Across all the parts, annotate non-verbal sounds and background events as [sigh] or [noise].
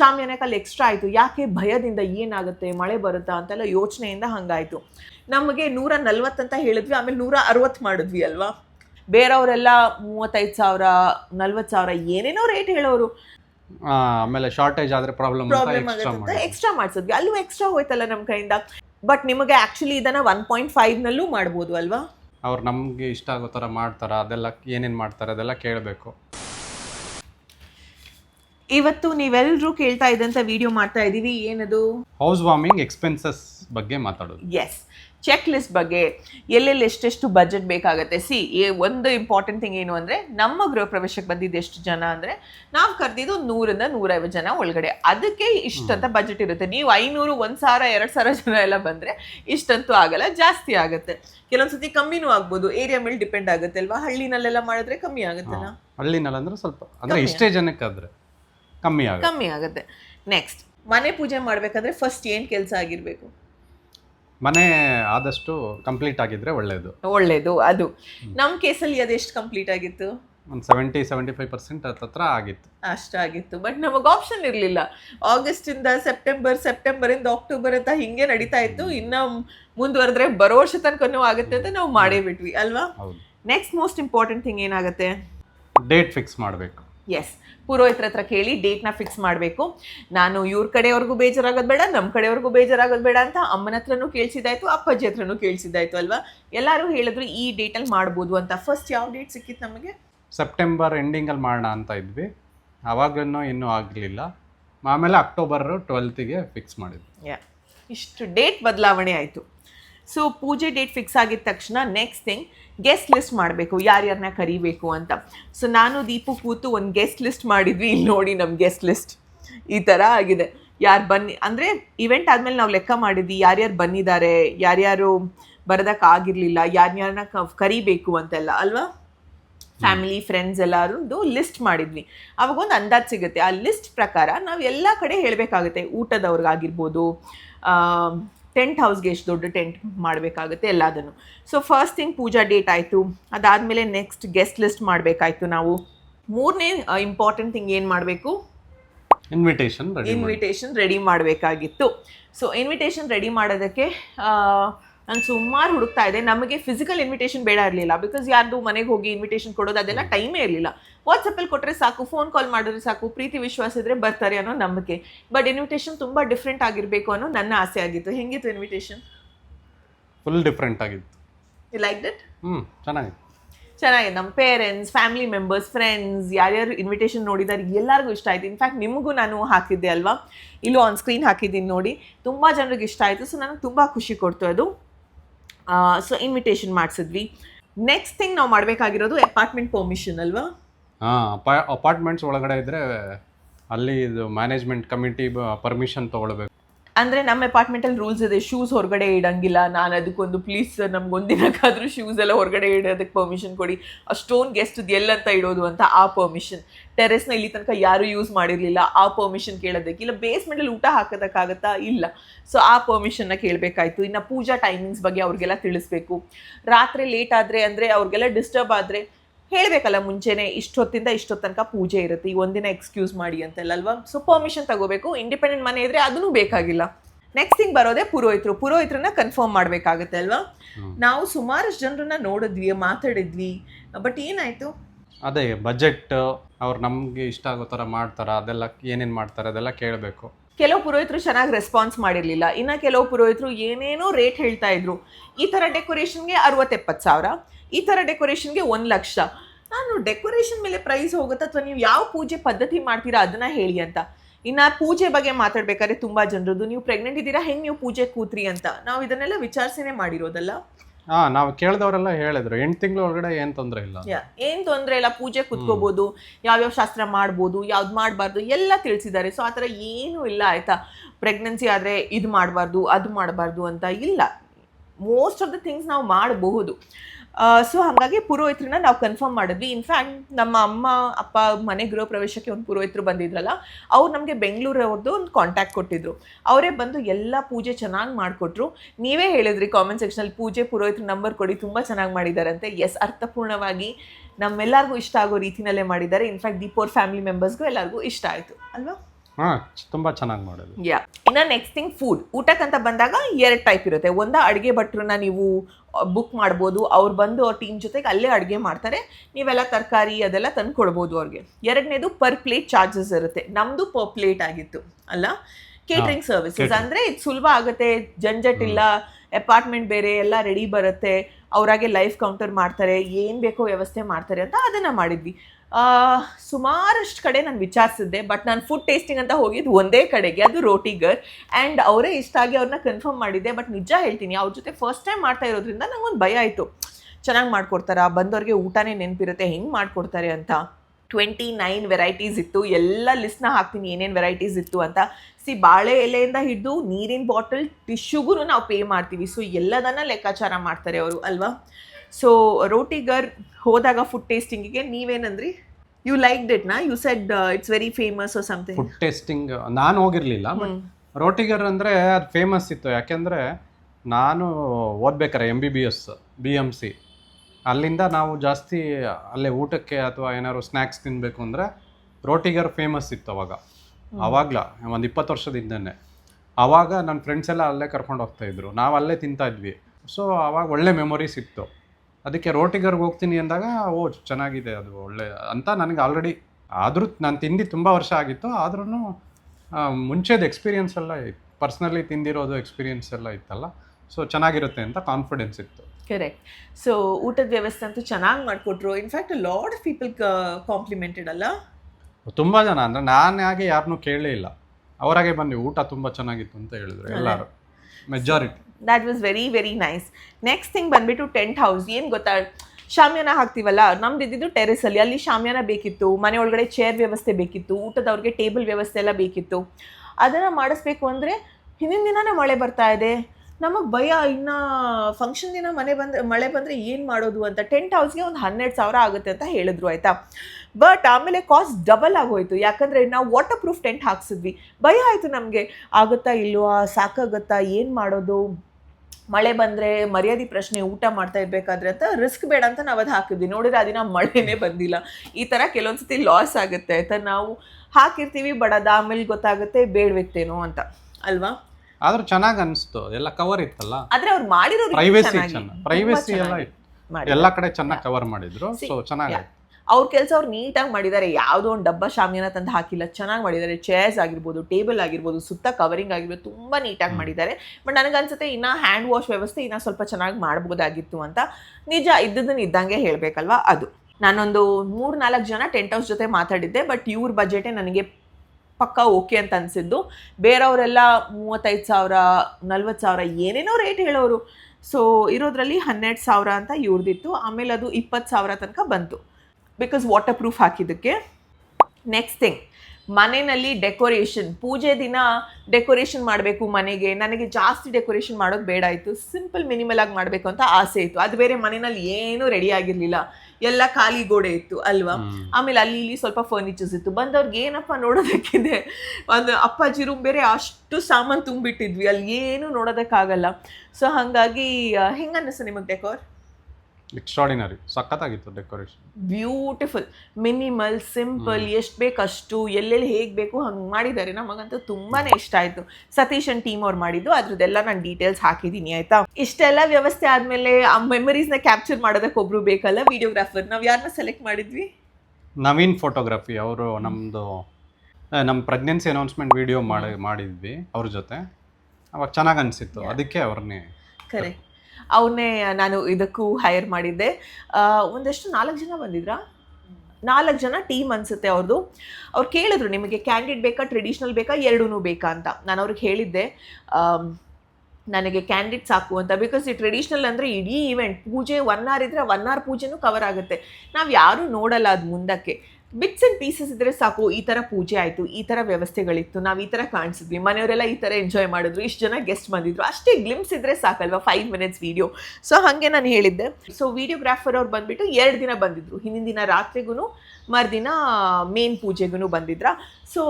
ಶಾಮಿಯಾನಕಲ್ಲಿ extra ಆಯಿತು. ಯಾಕೆ ಭಯದಿಂದ ಏನಾಗುತ್ತೆ ಮಳೆ ಬರುತ್ತಾ ಅಂತೆಲ್ಲ ಯೋಚನೆಯಿಂದ ಹಂಗಾಯಿತು. ನಮಗೆ ನೂರ ಅಂತ ಹೇಳಿದ್ವಿ ಆಮೇಲೆ ನೂರ ಅರವತ್ತು ಮಾಡಿದ್ವಿ ಅಲ್ವಾ? ಬೇರೆಯವರೆಲ್ಲ ಮೂವತ್ತೈದು ಸಾವಿರ ನಲ್ವತ್ತು ಸಾವಿರ ಏನೇನೋ ರೇಟ್ ಹೇಳೋರು. ಆಮೇಲೆ ಶಾರ್ಟೇಜ್ ಆದ್ರೆ ಪ್ರಾಬ್ಲಮ್ ಎಕ್ಸ್ಟ್ರಾ ಆಗುತ್ತೆ ಮಾಡಿ ಎಕ್ಸ್ಟ್ರಾ ಮಾಡಿಸಿದ್ವಿ. ಅಲ್ಲೂ ಎಕ್ಸ್ಟ್ರಾ ಹೋಯ್ತಲ್ಲ ನಮ್ಮ ಕೈಯಿಂದ. ಬಟ್ ನಿಮಗೆ ಆ್ಯಕ್ಚುಲಿ ಇದನ್ನು ಒನ್ ಪಾಯಿಂಟ್ ಫೈವ್ನಲ್ಲೂ ಮಾಡ್ಬೋದು ಅಲ್ವಾ? ಅವ್ರು ನಮ್ಗೆ ಇಷ್ಟ ಆಗೋ ಥರ ಮಾಡ್ತಾರ ಅದೆಲ್ಲ ಏನೇನ್ ಮಾಡ್ತಾರೆ ಅದೆಲ್ಲ ಕೇಳಬೇಕು. ಇವತ್ತು ನೀವೆಲ್ಲರೂ ಕೇಳ್ತಾ ಇದ್ದಂತ ವಿಡಿಯೋ ಮಾಡ್ತಾ ಇದ್ದೀವಿ ಏನದು? ಹೌಸ್ ವಾರ್ಮಿಂಗ್ ಎಕ್ಸ್ಪೆನ್ಸಸ್ ಬಗ್ಗೆ ಮಾತಾಡೋದು. ಎಸ್ ಚೆಕ್ ಲಿಸ್ಟ್ ಬಗ್ಗೆ ಎಲ್ಲೆಲ್ಲಿ ಎಷ್ಟೆಷ್ಟು ಬಜೆಟ್ ಬೇಕಾಗುತ್ತೆ. ಸಿ ಒಂದು ಇಂಪಾರ್ಟೆಂಟ್ ಥಿಂಗ್ ಏನು ಅಂದರೆ ನಮ್ಮ ಗೃಹ ಪ್ರವೇಶಕ್ಕೆ ಬಂದಿದ್ದು ಎಷ್ಟು ಜನ ಅಂದರೆ ನಾವು ಕರೆದಿದ್ದು ನೂರಿಂದ ನೂರೈವತ್ತು ಜನ ಒಳಗಡೆ. ಅದಕ್ಕೆ ಇಷ್ಟಂತ ಬಜೆಟ್ ಇರುತ್ತೆ. ನೀವು ಐನೂರು ಒಂದು ಸಾವಿರ ಎರಡು ಸಾವಿರ ಜನ ಎಲ್ಲ ಬಂದರೆ ಇಷ್ಟಂತೂ ಆಗಲ್ಲ ಜಾಸ್ತಿ ಆಗುತ್ತೆ. ಕೆಲವೊಂದು ಸತಿ ಕಮ್ಮಿನೂ ಆಗ್ಬೋದು. ಏರಿಯಾ ಮೇಲೆ ಡಿಪೆಂಡ್ ಆಗುತ್ತೆ ಅಲ್ವಾ? ಹಳ್ಳಿನಲ್ಲೆಲ್ಲ ಮಾಡಿದ್ರೆ ಕಮ್ಮಿ ಆಗುತ್ತಲ್ಲ? ಹಳ್ಳಿನಲ್ಲಿ ಅಂದ್ರೆ ಸ್ವಲ್ಪ ಅಂದ್ರೆ ಇಷ್ಟೇ ಜನಕ್ಕೆ ಆದ್ರೆ ಕಮ್ಮಿ ಆಗುತ್ತೆ ಕಮ್ಮಿ ಆಗುತ್ತೆ ನೆಕ್ಸ್ಟ್ ಮನೆ ಪೂಜೆ ಮಾಡಬೇಕಾದ್ರೆ ಫಸ್ಟ್ ಏನು ಕೆಲಸ ಆಗಿರಬೇಕು? ಮನೆ ಆದಷ್ಟು ಕಂಪ್ಲೀಟ್ ಆಗಿದ್ರೆ ಒಳ್ಳೇದು. ಒಳ್ಳೇದು ಅದು. ನಮ್ಮ ಕೇಸಲ್ಲಿ ಅದೆಷ್ಟು ಕಂಪ್ಲೀಟ್ ಆಗಿತ್ತು? ಒಂದು ಸೆವೆಂಟಿ ಸೆವೆಂಟಿ ಫೈವ್ ಪರ್ಸೆಂಟ್ ಹತ್ರ ಆಗಿತ್ತು. ಅಷ್ಟಾಗಿತ್ತು ಬಟ್ ನಮಗೆ ಆಪ್ಷನ್ ಇರಲಿಲ್ಲ. ಆಗಸ್ಟಿಂದ ಸೆಪ್ಟೆಂಬರ್ ಸೆಪ್ಟೆಂಬರಿಂದ ಅಕ್ಟೋಬರ್ ಅಂತ ಹಿಂಗೆ ನಡೀತಾ ಇತ್ತು. ಇನ್ನು ಮುಂದುವರೆದ್ರೆ ಬರೋ ವರ್ಷ ತನಕನೂ ಆಗುತ್ತೆ ಅಂತ ನಾವು ಮಾಡೇ ಬಿಟ್ವಿ ಅಲ್ವಾ? ಹೌದು. ನೆಕ್ಸ್ಟ್ ಮೋಸ್ಟ್ ಇಂಪಾರ್ಟೆಂಟ್ ಥಿಂಗ್ ಏನಾಗುತ್ತೆ? ಡೇಟ್ ಫಿಕ್ಸ್ ಮಾಡಬೇಕು. ಎಸ್ ಪುರೋಹಿತರ ಹತ್ರ ಕೇಳಿ ಡೇಟ್ನ ಫಿಕ್ಸ್ ಮಾಡಬೇಕು. ನಾನು ಇವ್ರ ಕಡೆಯವ್ರಿಗೂ ಬೇಜಾರಾಗೋದು ಬೇಡ ನಮ್ಮ ಕಡೆಯವ್ರಿಗೂ ಬೇಜಾರಾಗೋದು ಬೇಡ ಅಂತ ಅಮ್ಮನ ಹತ್ರನೂ ಕೇಳಿಸಿದಾಯ್ತು ಅಪ್ಪಾಜಿ ಹತ್ರನೂ ಕೇಳಿಸಿದಾಯ್ತು ಅಲ್ವಾ? ಎಲ್ಲರೂ ಹೇಳಿದ್ರು ಈ ಡೇಟಲ್ಲಿ ಮಾಡ್ಬೋದು ಅಂತ. ಫಸ್ಟ್ ಯಾವ ಡೇಟ್ ಸಿಕ್ಕಿತ್ತು ನಮಗೆ? ಸೆಪ್ಟೆಂಬರ್ ಎಂಡಿಂಗಲ್ಲಿ ಮಾಡೋಣ ಅಂತ ಇದ್ವಿ. ಅವಾಗನೂ ಇನ್ನೂ ಆಗಲಿಲ್ಲ. ಆಮೇಲೆ ಅಕ್ಟೋಬರ್ ಟ್ವೆಲ್ತಿಗೆ ಫಿಕ್ಸ್ ಮಾಡಿದ್ವಿ. ಯಾ ಇಷ್ಟು ಡೇಟ್ ಬದಲಾವಣೆ ಆಯಿತು. ಸೊ ಪೂಜೆ ಡೇಟ್ ಫಿಕ್ಸ್ ಆಗಿದ ತಕ್ಷಣ ನೆಕ್ಸ್ಟ್ ಥಿಂಗ್ ಗೆಸ್ಟ್ ಲಿಸ್ಟ್ ಮಾಡಬೇಕು ಯಾರ್ಯಾರನ್ನ ಕರಿಬೇಕು ಅಂತ. ಸೊ ನಾನು, ದೀಪು ಕೂತು ಒಂದು ಗೆಸ್ಟ್ ಲಿಸ್ಟ್ ಮಾಡಿದ್ವಿ. ಇಲ್ಲಿ ನೋಡಿ ನಮ್ಮ ಗೆಸ್ಟ್ ಲಿಸ್ಟ್ ಈ ಥರ ಆಗಿದೆ. ಯಾರು ಬನ್ನಿ, ಅಂದರೆ ಇವೆಂಟ್ ಆದಮೇಲೆ ನಾವು ಲೆಕ್ಕ ಮಾಡಿದ್ವಿ. ಯಾರ್ಯಾರು ಬಂದಿದ್ದಾರೆ ಯಾರ್ಯಾರು ಬರೋದಕ್ಕಾಗಿರಲಿಲ್ಲ ಯಾರ್ಯಾರನ್ನ ಕರಿಬೇಕು ಅಂತೆಲ್ಲ, ಅಲ್ವಾ? ಫ್ಯಾಮಿಲಿ ಫ್ರೆಂಡ್ಸ್ ಎಲ್ಲರದ್ದು ಲಿಸ್ಟ್ ಮಾಡಿದ್ವಿ. ಅವಾಗ ಒಂದು ಅಂದಾಜು ಸಿಗುತ್ತೆ. ಆ ಲಿಸ್ಟ್ ಪ್ರಕಾರ ನಾವು ಎಲ್ಲ ಕಡೆ ಹೇಳಬೇಕಾಗುತ್ತೆ. ಊಟದವ್ರಿಗಾಗಿರ್ಬೋದು ಟೆಂಟ್ ಹೌಸ್ಗೆ ಎಷ್ಟು ದೊಡ್ಡ ಟೆಂಟ್ ಮಾಡಬೇಕಾಗುತ್ತೆ ಎಲ್ಲದನ್ನು. So first thing puja date ಆಯಿತು. ಅದಾದಮೇಲೆ ನೆಕ್ಸ್ಟ್ ಗೆಸ್ಟ್ ಲಿಸ್ಟ್ ಮಾಡಬೇಕಾಯ್ತು ನಾವು. ಮೂರನೇ ಇಂಪಾರ್ಟೆಂಟ್ ಥಿಂಗ್ ಏನು ಮಾಡಬೇಕು? ಇನ್ವಿಟೇಷನ್ ಇನ್ವಿಟೇಷನ್ ರೆಡಿ ಮಾಡಬೇಕಾಗಿತ್ತು. ಸೊ ಇನ್ವಿಟೇಷನ್ ರೆಡಿ ಮಾಡೋದಕ್ಕೆ ನಾನು ಸುಮಾರು ಹುಡುಕ್ತಾ ಇದ್ದೆ. ನಮಗೆ ಫಿಸಿಕಲ್ ಇನ್ವಿಟೇಷನ್ ಬೇಡ ಇರಲಿಲ್ಲ. ಬಿಕಾಸ್ ಯಾರ್ದು ಮನೆಗೆ ಹೋಗಿ ಇನ್ವಿಟೇಷನ್ ಕೊಡೋದು ಅದೆಲ್ಲ ಟೈಮೇ ಇರಲಿಲ್ಲ. ವಾಟ್ಸಪ್ಪಲ್ಲಿ ಕೊಟ್ಟರೆ ಸಾಕು ಫೋನ್ ಕಾಲ್ ಮಾಡಿದ್ರೆ ಸಾಕು ಪ್ರೀತಿ ವಿಶ್ವಾಸ ಇದ್ರೆ ಬರ್ತಾರೆ ಅನ್ನೋ ನಂಬಿಕೆ. ಬಟ್ ಇನ್ವಿಟೇಷನ್ ತುಂಬ ಡಿಫ್ರೆಂಟ್ ಆಗಿರಬೇಕು ಅನ್ನೋ ನನ್ನ ಆಸೆ ಆಗಿತ್ತು. ಹೆಂಗಿತ್ತು ಇನ್ವಿಟೇಷನ್ ಫುಲ್ ಡಿಫ್ರೆಂಟ್ ಆಗಿತ್ತು. ಲೈಕ್ ದಟ್ ಹ್ಞೂ ಚೆನ್ನಾಗಿತ್ತು. ಚೆನ್ನಾಗಿದೆ ನಮ್ಮ ಪೇರೆಂಟ್ಸ್ ಫ್ಯಾಮಿಲಿ ಮೆಂಬರ್ಸ್ ಫ್ರೆಂಡ್ಸ್ ಯಾರ್ಯಾರು ಇನ್ವಿಟೇಷನ್ ನೋಡಿದ್ದಾರೆ ಎಲ್ಲರಿಗೂ ಇಷ್ಟ ಆಯಿತು. ಇನ್ಫ್ಯಾಕ್ಟ್ ನಿಮಗೂ ನಾನು ಹಾಕಿದ್ದೆ ಅಲ್ವಾ? ಇಲ್ಲೂ ಆನ್ ಸ್ಕ್ರೀನ್ ಹಾಕಿದ್ದೀನಿ ನೋಡಿ. ತುಂಬ ಜನರಿಗೆ ಇಷ್ಟ ಆಯಿತು. ಸೊ ನನಗೆ ತುಂಬ ಖುಷಿ ಕೊಡ್ತು ಅದು. ಸೊ ಇನ್ವಿಟೇಷನ್ ಮಾಡಿಸಿದ್ವಿ. ನೆಕ್ಸ್ಟ್ ಥಿಂಗ್ ನಾವು ಮಾಡಬೇಕಾಗಿರೋದು ಅಪಾರ್ಟ್ಮೆಂಟ್ ಪರ್ಮಿಷನ್ ಅಲ್ವಾ? ಹಾಂ ಅಪಾರ್ಟ್ಮೆಂಟ್ಸ್ ಒಳಗಡೆ ಇದ್ರೆ ಅಲ್ಲಿ ಇದು ಮ್ಯಾನೇಜ್ಮೆಂಟ್ ಕಮಿಟಿ ಪರ್ಮಿಷನ್ ತೊಗೊಳ್ಬೇಕು. ಅಂದರೆ ನಮ್ಮ ಅಪಾರ್ಟ್ಮೆಂಟಲ್ಲಿ ರೂಲ್ಸ್ ಇದೆ ಶೂಸ್ ಹೊರಗಡೆ ಇಡಂಗಿಲ್ಲ. ನಾನು ಅದಕ್ಕೊಂದು ಪ್ಲೀಸ್ ಸರ್ ನಮ್ಗೊಂದಿನಕ್ಕಾದರೂ ಶೂಸ್ ಎಲ್ಲ ಹೊರಗಡೆ ಇಡೋದಕ್ಕೆ ಪರ್ಮಿಷನ್ ಕೊಡಿ. ಅಷ್ಟೊಂದು ಗೆಸ್ಟ್ ಎಲ್ಲಂತ ಇಡೋದು ಅಂತ ಆ ಪರ್ಮಿಷನ್ ಟೆರೆಸ್ನ ಇಲ್ಲಿ ತನಕ ಯಾರೂ ಯೂಸ್ ಮಾಡಿರಲಿಲ್ಲ. ಆ ಪರ್ಮಿಷನ್ ಕೇಳೋದಕ್ಕೆ ಇಲ್ಲ ಬೇಸ್ಮೆಂಟಲ್ಲಿ ಊಟ ಹಾಕೋದಕ್ಕಾಗತ್ತಾ? ಇಲ್ಲ. ಸೊ ಆ ಪರ್ಮಿಷನ್ನ ಕೇಳಬೇಕಾಯ್ತು. ಇನ್ನು ಪೂಜಾ ಟೈಮಿಂಗ್ಸ್ ಬಗ್ಗೆ ಅವ್ರಿಗೆಲ್ಲ ತಿಳಿಸ್ಬೇಕು. ರಾತ್ರಿ ಲೇಟ್ ಆದರೆ ಅಂದರೆ ಅವ್ರಿಗೆಲ್ಲ ಡಿಸ್ಟರ್ಬ್ ಆದರೆ ಹೇಳಬೇಕಲ್ಲ ಮುಂಚೆನೆ ಇಷ್ಟೊತ್ತಿಂದ ಇಷ್ಟೊತ್ತು ತನಕ ಪೂಜೆ ಇರುತ್ತೆ ಈ ಒಂದಿನ ಎಕ್ಸ್ಕ್ಯೂಸ್ ಮಾಡಿ ಅಂತೆಲ್ಲ ಅಲ್ವಾ? ಸೊ ಪರ್ಮಿಷನ್ ತಗೋಬೇಕು ಇಂಡಿಪೆಂಡೆಂಟ್ ಮನೆ ಇದ್ರೆ ಅದನ್ನು ಬೇಕಾಗಿಲ್ಲ. ನೆಕ್ಸ್ಟ್ ಥಿಂಗ್ ಬರೋದೇ ಪುರೋಹಿತರು. ಪುರೋಹಿತರನ್ನ ಕನ್ಫರ್ಮ್ ಮಾಡಬೇಕಾಗುತ್ತೆ ಅಲ್ವಾ? ನಾವು ಸುಮಾರಷ್ಟು ಜನರನ್ನ ನೋಡಿದ್ವಿ ಮಾತಾಡಿದ್ವಿ ಬಟ್ ಏನಾಯ್ತು? ಅದೇ ಬಜೆಟ್ ಅವ್ರು ನಮಗೆ ಇಷ್ಟ ಆಗೋ ಥರ ಮಾಡ್ತಾರ ಅದೆಲ್ಲ ಏನೇನು ಮಾಡ್ತಾರೆ ಅದೆಲ್ಲ ಕೇಳಬೇಕು. ಕೆಲವು ಪುರೋಹಿತರು ಚೆನ್ನಾಗಿ ರೆಸ್ಪಾನ್ಸ್ ಮಾಡಿರಲಿಲ್ಲ. ಇನ್ನು ಕೆಲವು ಪುರೋಹಿತರು ಏನೇನೋ ರೇಟ್ ಹೇಳ್ತಾ ಇದ್ರು. ಈ ಥರ ಡೆಕೋರೇಷನ್ಗೆ ಅರವತ್ತೆಪ್ಪತ್ತು ಸಾವಿರ, ಈ ಥರ ಡೆಕೋರೇಷನ್ಗೆ ಒಂದು ಲಕ್ಷ. ನಾನು ಡೆಕೋರೇಷನ್ ಮೇಲೆ ಪ್ರೈಸ್ ಹೋಗುತ್ತಾ ಅಥವಾ ನೀವು ಯಾವ ಪೂಜೆ ಪದ್ಧತಿ ಮಾಡ್ತೀರಾ ಅದನ್ನ ಹೇಳಿ ಅಂತ. ಇನ್ನು ಪೂಜೆ ಬಗ್ಗೆ ಮಾತಾಡ್ಬೇಕಾದ್ರೆ ತುಂಬ ಜನರದ್ದು, ನೀವು ಪ್ರೆಗ್ನೆಂಟ್ ಇದ್ದೀರಾ, ಹೆಂಗೆ ನೀವು ಪೂಜೆ ಕೂತ್ರಿ ಅಂತ. ನಾವು ಇದನ್ನೆಲ್ಲ ವಿಚಾರಿಸಿನೇ ಮಾಡಿರೋದಲ್ಲ. ಹಾಂ, ನಾವು ಕೇಳಿದವರೆಲ್ಲ ಹೇಳಿದ್ರು. ಎಂಟು ತಿಂಗಳ ಒಳಗಡೆ ಏನ್ ತೊಂದರೆ ಇಲ್ಲ. ಏನು ತೊಂದರೆ ಇಲ್ಲ. ಪೂಜೆ ಕುತ್ಕೋಬಹುದು ಯಾವ್ಯಾವ ಶಾಸ್ತ್ರ ಮಾಡ್ಬೋದು, ಯಾವ್ದು ಮಾಡಬಾರ್ದು, ಎಲ್ಲ ತಿಳಿಸಿದ್ದಾರೆ. ಸೊ ಆ ಥರ ಏನೂ ಇಲ್ಲ ಆಯ್ತಾ? ಪ್ರೆಗ್ನೆನ್ಸಿ ಆದ್ರೆ ಇದು ಮಾಡಬಾರ್ದು, ಅದು ಮಾಡಬಾರ್ದು ಅಂತ ಇಲ್ಲ. ಮೋಸ್ಟ್ ಆಫ್ ದ ಥಿಂಗ್ಸ್ ನಾವು ಮಾಡಬಹುದು. ಸೊ ಹಾಗಾಗಿ ಪುರೋಹಿತ್ರನ್ನ ನಾವು ಕನ್ಫರ್ಮ್ ಮಾಡಿದ್ವಿ. ಇನ್ಫ್ಯಾಕ್ಟ್ ನಮ್ಮ ಅಮ್ಮ, ಅಪ್ಪ ಮನೆ ಗೃಹ ಪ್ರವೇಶಕ್ಕೆ ಒಂದು ಪುರೋಹಿತರು ಬಂದಿದ್ರಲ್ಲ, ಅವ್ರು ನಮಗೆ ಬೆಂಗಳೂರವ್ರದ್ದು ಒಂದು ಕಾಂಟ್ಯಾಕ್ಟ್ ಕೊಟ್ಟಿದ್ರು. ಅವರೇ ಬಂದು ಎಲ್ಲ ಪೂಜೆ ಚೆನ್ನಾಗಿ ಮಾಡಿಕೊಟ್ರು. ನೀವೇ ಹೇಳಿದ್ರಿ ಕಾಮೆಂಟ್ ಸೆಕ್ಷನಲ್ಲಿ ಪೂಜೆ ಪುರೋಹಿತ್ರ ನಂಬರ್ ಕೊಡಿ, ತುಂಬ ಚೆನ್ನಾಗಿ ಮಾಡಿದ್ದಾರಂತೆ ಎಸ್ ಅರ್ಥಪೂರ್ಣವಾಗಿ ನಮ್ಮೆಲ್ಲರಿಗೂ ಇಷ್ಟ ಆಗೋ ರೀತಿಯಲ್ಲೇ ಮಾಡಿದ್ದಾರೆ. ಇನ್ಫ್ಯಾಕ್ಟ್ ದೀಪೋರ್ ಫ್ಯಾಮಿಲಿ ಮೆಂಬರ್ಸ್ಗೂ ಎಲ್ಲರಿಗೂ ಇಷ್ಟ ಆಯಿತು. ಅಲ್ವಾ? ಹಾಂ ತುಂಬ ಚೆನ್ನಾಗಿ ಮಾಡೋದು. ಯಾ ಇನ್ನು ನೆಕ್ಸ್ಟ್ ಥಿಂಗ್ ಫುಡ್ ಊಟಕ್ಕಂತ ಬಂದಾಗ ಎರಡು ಟೈಪ್ ಇರುತ್ತೆ. ಒಂದು ಅಡುಗೆ ಭಟ್ರನ್ನ ನೀವು ಬುಕ್ ಮಾಡ್ಬೋದು. ಅವ್ರು ಬಂದು ಅವ್ರ ಟೀಮ್ ಜೊತೆಗೆ ಅಲ್ಲೇ ಅಡುಗೆ ಮಾಡ್ತಾರೆ. ನೀವೆಲ್ಲ ತರಕಾರಿ ಅದೆಲ್ಲ ತಂದು ಕೊಡ್ಬೋದು ಅವ್ರಿಗೆ. ಎರಡನೇದು ಪರ್ ಪ್ಲೇಟ್ ಚಾರ್ಜಸ್ ಇರುತ್ತೆ. ನಮ್ಮದು ಪರ್ ಪ್ಲೇಟ್ ಆಗಿತ್ತು ಅಲ್ಲ? Catering services. ಅಂದರೆ ಇದು ಸುಲಭ ಆಗುತ್ತೆ. ಜಂಜಟ್ ಇಲ್ಲ. ಅಪಾರ್ಟ್ಮೆಂಟ್ ಬೇರೆ ಎಲ್ಲ ರೆಡಿ ಬರುತ್ತೆ. ಅವರಾಗೆ ಲೈಫ್ ಕೌಂಟರ್ ಮಾಡ್ತಾರೆ. ಏನು ಬೇಕೋ ವ್ಯವಸ್ಥೆ ಮಾಡ್ತಾರೆ ಅಂತ ಅದನ್ನು ಮಾಡಿದ್ವಿ. ಸುಮಾರಷ್ಟು ಕಡೆ ನಾನು ವಿಚಾರಿಸಿದ್ದೆ ಬಟ್ ನಾನು ಫುಡ್ ಟೇಸ್ಟಿಂಗ್ ಅಂತ ಹೋಗಿದ್ದು ಒಂದೇ ಕಡೆಗೆ, ಅದು ರೋಟಿಗರ್ ಆ್ಯಂಡ್ ಅವರೇ ಇಷ್ಟ ಆಗಿ ಅವ್ರನ್ನ ಕನ್ಫರ್ಮ್ ಮಾಡಿದ್ದೆ ಬಟ್ ನಿಜ ಹೇಳ್ತೀನಿ, ಅವ್ರ ಜೊತೆ ಫಸ್ಟ್ ಟೈಮ್ ಮಾಡ್ತಾ ಇರೋದ್ರಿಂದ ನಂಗೊಂದು ಭಯ ಆಯಿತು. ಚೆನ್ನಾಗಿ ಮಾಡ್ಕೊಡ್ತಾರ? ಬಂದವ್ರಿಗೆ ಊಟನೇ ನೆನಪಿರುತ್ತೆ, ಹೆಂಗೆ ಮಾಡ್ಕೊಡ್ತಾರೆ ಅಂತ. ಟ್ವೆಂಟಿ ನೈನ್ ವೆರೈಟೀಸ್ ಇತ್ತು, ಎಲ್ಲ ಲಿಸ್ಟ್ನ ಹಾಕ್ತೀನಿ, ಏನೇನು ವೆರೈಟೀಸ್ ಇತ್ತು ಅಂತ. ಸಿ ಬಾಳೆ ಎಲೆಯಿಂದ ಹಿಡಿದು ನೀರಿನ ಬಾಟಲ್ ಟಿಶ್ಯೂಗೂ ನಾವು ಪೇ ಮಾಡ್ತೀವಿ ಸೊ ಎಲ್ಲದನ್ನ ಲೆಕ್ಕಾಚಾರ ಮಾಡ್ತಾರೆ ಅವರು, ಅಲ್ವಾ? ಸೊ ರೋಟಿಗರ್ ಹೋದಾಗ ಫುಡ್ ಟೇಸ್ಟಿಂಗಿಗೆ ನೀವೇನಂದ್ರಿ? ಯು ಲೈಕ್ ಇಟ್ ನಾ you said it's very famous or something food tasting ನಾನು ಹೋಗಿರಲಿಲ್ಲ ಬಟ್ ರೋಟಿಗರ್ ಅಂದರೆ ಅದು ಫೇಮಸ್ ಇತ್ತು. ಯಾಕೆಂದರೆ ನಾನು ಓದ್ಬೇಕಾರೆ M B B S B M C ಅಲ್ಲಿಂದ ನಾವು ಜಾಸ್ತಿ ಅಲ್ಲೇ ಊಟಕ್ಕೆ ಅಥವಾ ಏನಾದ್ರು ಸ್ನ್ಯಾಕ್ಸ್ ತಿನ್ನಬೇಕು ಅಂದರೆ ರೋಟಿಗರ್ ಫೇಮಸ್ ಇತ್ತು ಅವಾಗ. ಅವಾಗ್ಲ ಒಂದು ಇಪ್ಪತ್ತು ವರ್ಷದಿಂದನೇ. ಆವಾಗ ನನ್ನ ಫ್ರೆಂಡ್ಸ್ ಎಲ್ಲ ಅಲ್ಲೇ ಕರ್ಕೊಂಡು ಹೋಗ್ತಾ ಇದ್ರು. ನಾವು ಅಲ್ಲೇ ತಿಂತಾ ಇದ್ವಿ. ಸೊ ಅವಾಗ ಒಳ್ಳೆ ಮೆಮೊರೀಸ್ ಇತ್ತು. ಅದಕ್ಕೆ ರೋಟಿಗರ್ಗೆ ಹೋಗ್ತೀನಿ ಅಂದಾಗ ಓ ಚೆನ್ನಾಗಿದೆ ಅದು ಒಳ್ಳೆ ಅಂತ ನನಗೆ ಆಲ್ರೆಡಿ ಆದರೂ ನಾನು ತಿಂದು ತುಂಬ ವರ್ಷ ಆಗಿತ್ತು ಆದ್ರೂ ಮುಂಚೆದು ಎಕ್ಸ್ಪೀರಿಯೆನ್ಸ್ ಎಲ್ಲ ಪರ್ಸ್ನಲಿ ತಿಂದಿರೋದು ಎಕ್ಸ್ಪೀರಿಯನ್ಸ್ ಎಲ್ಲ ಇತ್ತಲ್ಲ ಸೊ ಚೆನ್ನಾಗಿರುತ್ತೆ ಅಂತ ಕಾನ್ಫಿಡೆನ್ಸ್ ಇತ್ತು. ಕರೆಕ್ಟ್ ಸೊ ಊಟದ ವ್ಯವಸ್ಥೆ ಅಂತೂ ಚೆನ್ನಾಗಿ ಮಾಡಿಕೊಟ್ರು. In fact lot of people complimented ಅಲ್ಲ? ತುಂಬ ಜನ ಅಂದರೆ ನಾನು ಹಾಗೆ ಯಾರನ್ನೂ ಕೇಳಲೇ ಇಲ್ಲ. ಅವರಾಗೆ ಬನ್ನಿ ಊಟ ತುಂಬ ಚೆನ್ನಾಗಿತ್ತು ಅಂತ ಹೇಳಿದ್ರು ಎಲ್ಲರೂ majority that was very very nice next thing ಬಂದ್ಬಿಟ್ಟು ಟೆಂಟ್ ಹೌಸ್ ಏನು ಗೊತ್ತಾ? ಶಾಮಿಯಾನ ಹಾಕ್ತೀವಲ್ಲ, ನಮ್ದು ಇದ್ದಿದ್ದು ಟೆರೆಸಲ್ಲಿ ಅಲ್ಲಿ. ಶಾಮಿಯಾನ ಬೇಕಿತ್ತು, ಮನೆ ಒಳಗಡೆ ಚೇರ್ ವ್ಯವಸ್ಥೆ ಬೇಕಿತ್ತು, ಊಟದವ್ರಿಗೆ ಟೇಬಲ್ ವ್ಯವಸ್ಥೆ ಎಲ್ಲ ಬೇಕಿತ್ತು. ಅದನ್ನು ಮಾಡಿಸ್ಬೇಕು ಅಂದರೆ ಹಿಂದಿನ ದಿನನೇ ಮಳೆ ಬರ್ತಾ ಇದೆ. ನಮಗೆ ಭಯ, ಇನ್ನು ಫಂಕ್ಷನ್ ದಿನ ಮನೆ ಬಂದರೆ ಮಳೆ ಬಂದರೆ ಏನು ಮಾಡೋದು ಅಂತ. ಟೆಂಟ್ ಹೌಸ್ಗೆ ಒಂದು ಹನ್ನೆರಡು ಸಾವಿರ ಆಗುತ್ತೆ ಅಂತ ಹೇಳಿದ್ರು, ಆಯಿತಾ? ಬಟ್ ಆಮೇಲೆ ಕಾಸ್ಟ್ ಡಬಲ್ ಆಗೋಯ್ತು. ಯಾಕಂದರೆ ನಾವು ವಾಟರ್ ಪ್ರೂಫ್ ಟೆಂಟ್ ಹಾಕ್ಸಿದ್ವಿ. ಭಯ ಆಯಿತು ನಮಗೆ. ಆಗುತ್ತಾ ಇಲ್ವಾ? ಸಾಕಾಗುತ್ತಾ? ಏನು ಮಾಡೋದು? ಮಳೆ ಬಂದರೆ ಮರ್ಯಾದೆ ಪ್ರಶ್ನೆ ಊಟ ಮಾಡ್ತಾ ಇರಬೇಕಾದ್ರೆ ಅಂತ ರಿಸ್ಕ್ ಬೇಡ ಅಂತ ನಾವು ಅದು ಹಾಕಿದ್ವಿ. ನೋಡಿದ್ರೆ ಅದಿನ ದಿನ ಮಳೆನೇ ಬಂದಿಲ್ಲ. ಈ ಥರ ಕೆಲವೊಂದು ಸತಿ ಲಾಸ್ ಆಗುತ್ತೆ. ಆಯ್ತಾ? ನಾವು ಹಾಕಿರ್ತೀವಿ ಬಟ್ ಅದು ಆಮೇಲೆ ಗೊತ್ತಾಗುತ್ತೆ ಬೇಡವಿತ್ತೇನೋ ಅಂತ. ಅಲ್ವಾ? ಆದ್ರೂ ಚೆನ್ನಾಗಿ ಅನಿಸ್ತು. ಎಲ್ಲ ಕವರ್ ಇತ್ತಲ್ಲ? ಆದ್ರೆ ಅವ್ರು ಮಾಡಿರೋ ಪ್ರೈವೇಸಿ ಪ್ರೈವೇಸಿ ಎಲ್ಲ. ಎಲ್ಲ ಕಡೆ ಚೆನ್ನಾಗಿ ಕವರ್ ಮಾಡಿದ್ರು. ಸೊ ಚೆನ್ನಾಗಿ. ಅವ್ರ ಕೆಲಸ ಅವ್ರು ನೀಟಾಗಿ ಮಾಡಿದ್ದಾರೆ ಯಾವುದೋ ಒಂದು ಡಬ್ಬ ಶಾಮಿಯಾನ ತಂದು ಹಾಕಿಲ್ಲ. ಚೆನ್ನಾಗಿ ಮಾಡಿದ್ದಾರೆ ಚೇರ್ಸ್ ಆಗಿರ್ಬೋದು ಟೇಬಲ್ ಆಗಿರ್ಬೋದು ಸುತ್ತ ಕವರಿಂಗ್ ಆಗಿರ್ಬೋದು ತುಂಬ ನೀಟಾಗಿ ಮಾಡಿದ್ದಾರೆ ಬಟ್ ನನಗನ್ಸುತ್ತೆ ಇನ್ನು ಹ್ಯಾಂಡ್ ವಾಶ್ ವ್ಯವಸ್ಥೆ ಇನ್ನೂ ಸ್ವಲ್ಪ ಚೆನ್ನಾಗಿ ಮಾಡ್ಬೋದಾಗಿತ್ತು ಅಂತ ನಿಜ ಇದ್ದದನ್ನ ಇದ್ದಂಗೆ ಹೇಳಬೇಕಲ್ವಾ ಅದು. ನಾನೊಂದು ಮೂರು ನಾಲ್ಕು ಜನ ಟೆಂಟ್ ಹೌಸ್ ಜೊತೆ ಮಾತಾಡಿದ್ದೆ. ಬಟ್ ಇವ್ರ ಬಜೆಟೇ ನನಗೆ ಪಕ್ಕ ಓಕೆ ಅಂತ ಅನಿಸಿದ್ದು. ಬೇರೆಯವರೆಲ್ಲ ಮೂವತ್ತೈದು ಸಾವಿರ ನಲ್ವತ್ತು ಸಾವಿರ ಏನೇನೋ ರೇಟ್ ಹೇಳೋರು. ಸೊ ಇರೋದ್ರಲ್ಲಿ ಹನ್ನೆರಡು ಸಾವಿರ ಅಂತ ಇವ್ರದಿತ್ತು. ಆಮೇಲೆ ಅದು ಇಪ್ಪತ್ತು ಸಾವಿರ ತನಕ ಬಂತು. ಬಿಕಾಸ್ ವಾಟರ್ ಪ್ರೂಫ್ ಹಾಕಿದ್ದಕ್ಕೆ. ನೆಕ್ಸ್ಟ್ ಥಿಂಗ್ ಮನೆಯಲ್ಲಿ ಡೆಕೋರೇಷನ್ ಪೂಜೆ ದಿನ ಡೆಕೋರೇಷನ್ ಮಾಡಬೇಕು ಮನೆಗೆ. ನನಗೆ ಜಾಸ್ತಿ ಡೆಕೋರೇಷನ್ ಮಾಡೋದು ಬೇಡ ಇತ್ತು ಸಿಂಪಲ್ ಮಿನಿಮಲ್ ಆಗಿ ಮಾಡಬೇಕು ಅಂತ ಆಸೆ ಇತ್ತು. ಅದು ಬೇರೆ ಮನೆಯಲ್ಲಿ ಏನೂ ರೆಡಿ ಆಗಿರಲಿಲ್ಲ. ಎಲ್ಲ ಖಾಲಿ ಗೋಡೆ ಇತ್ತು ಅಲ್ವಾ? ಆಮೇಲೆ ಅಲ್ಲಿ ಇಲ್ಲಿ ಸ್ವಲ್ಪ ಫರ್ನಿಚರ್ಸ್ ಇತ್ತು. ಬಂದವ್ರಿಗೆ ಏನಪ್ಪ ನೋಡೋದಕ್ಕಿದೆ? ಒಂದು ಅಪ್ಪಾಜಿ ರೂಮ್ ಬೇರೆ ಅಷ್ಟು ಸಾಮಾನು ತುಂಬಿಟ್ಟಿದ್ವಿ. ಅಲ್ಲಿ ಏನೂ ನೋಡೋದಕ್ಕಾಗಲ್ಲ. ಸೊ ಹಾಗಾಗಿ ಹೆಂಗೆ ಅನ್ನಿಸ್ತು ನಿಮಗೆ ಡೆಕೋರ್ ಎಕ್ಸ್ಟ್ರಾಡಿನರಿ ಸಖತ್ತಾಗಿತ್ತು ಡೆಕೋರೇಷನ್ ಬ್ಯೂಟಿಫುಲ್ ಮಿನಿಮಲ್ ಸಿಂಪಲ್ ಎಷ್ಟು ಬೇಕಷ್ಟು ಎಲ್ಲೆಲ್ಲಿ ಹೇಗೆ ಬೇಕು ಹಂಗೆ ಮಾಡಿದ್ದಾರೆ. ನಮಗಂತೂ ತುಂಬಾ ಇಷ್ಟ ಆಯಿತು. ಸತೀಶ್ ಅಂಡ್ ಟೀಮ್ ಅವ್ರು ಮಾಡಿದ್ದು. ಅದ್ರದ್ದೆಲ್ಲ ನಾನು ಡೀಟೇಲ್ಸ್ ಹಾಕಿದ್ದೀನಿ ಆಯಿತಾ? ಇಷ್ಟೆಲ್ಲ ವ್ಯವಸ್ಥೆ ಆದಮೇಲೆ ಆ ಮೆಮರೀಸ್ನ ಕ್ಯಾಪ್ಚರ್ ಮಾಡೋದಕ್ಕೆ ಒಬ್ರು ಬೇಕಲ್ಲ ವಿಡಿಯೋಗ್ರಾಫರ್ ನಾವು ಯಾರನ್ನ ಸೆಲೆಕ್ಟ್ ಮಾಡಿದ್ವಿ? ನವೀನ್ ಫೋಟೋಗ್ರಫಿ ಅವರು ನಮ್ಮದು ನಮ್ಮ ಪ್ರೆಗ್ನೆನ್ಸಿ ಅನೌನ್ಸ್ಮೆಂಟ್ ವಿಡಿಯೋ ಮಾಡಿ ಮಾಡಿದ್ವಿ ಅವ್ರ ಜೊತೆ. ಅವಾಗ ಚೆನ್ನಾಗಿ ಅನಿಸಿತ್ತು. ಅದಕ್ಕೆ ಅವ್ರನ್ನೇ ಕರೆಕ್ಟ್ ಅವನ್ನೇ ನಾನು ಇದಕ್ಕೂ ಹೈರ್ ಮಾಡಿದ್ದೆ. ಒಂದಷ್ಟು ನಾಲ್ಕು ಜನ ಬಂದಿದ್ರಾ? ನಾಲ್ಕು ಜನ ಟೀಮ್ ಅನಿಸುತ್ತೆ ಅವ್ರದ್ದು ಅವ್ರು ಕೇಳಿದ್ರು ನಿಮಗೆ ಕ್ಯಾಂಡಿಡ್ ಬೇಕಾ ಟ್ರೆಡಿಷ್ನಲ್ ಬೇಕಾ ಎರಡೂ ಬೇಕಾ ಅಂತ. ನಾನು ಅವ್ರಿಗೆ ಹೇಳಿದ್ದೆ ನನಗೆ ಕ್ಯಾಂಡಿಡ್ ಸಾಕು ಅಂತ. ಬಿಕಾಸ್ ಈ ಟ್ರೆಡಿಷ್ನಲ್ ಅಂದರೆ ಇಡೀ ಇವೆಂಟ್ ಪೂಜೆ ಒನ್ ಅವರ್ ಇದ್ದರೆ ಒನ್ ಅವರ್ ಪೂಜೆನೂ ಕವರ್ ಆಗುತ್ತೆ. ನಾವು ಯಾರೂ ನೋಡಲ್ಲ ಅದು ಮುಂದಕ್ಕೆ. ಬಿಟ್ಸ್ ಆ್ಯಂಡ್ ಪೀಸಸ್ ಇದ್ದರೆ ಸಾಕು, ಈ ಥರ ಪೂಜೆ ಆಯಿತು, ಈ ಥರ ವ್ಯವಸ್ಥೆಗಳಿತ್ತು, ನಾವು ಈ ಥರ ಕಾಣಿಸಿದ್ವಿ, ಮನೆಯವರೆಲ್ಲ ಈ ಥರ ಎಂಜಾಯ್ ಮಾಡಿದ್ರು, ಇಷ್ಟು ಜನ ಗೆಸ್ಟ್ ಬಂದಿದ್ರು, ಅಷ್ಟೇ ಗ್ಲಿಮ್ಸ್ ಇದ್ದರೆ ಸಾಕಲ್ವಾ ಫೈವ್ ಮಿನಿಟ್ಸ್ ವೀಡಿಯೋ ಸೊ ಹಾಗೆ ನಾನು ಹೇಳಿದ್ದೆ. ಸೊ ವಿಡಿಯೋಗ್ರಾಫರ್ ಅವ್ರು ಬಂದುಬಿಟ್ಟು ಎರಡು ದಿನ ಬಂದಿದ್ರು, ಹಿಂದಿನ ದಿನ ರಾತ್ರಿಗೂ ಮರುದಿನ ಮೇನ್ ಪೂಜೆಗೂ ಬಂದಿದ್ರ. ಸೊ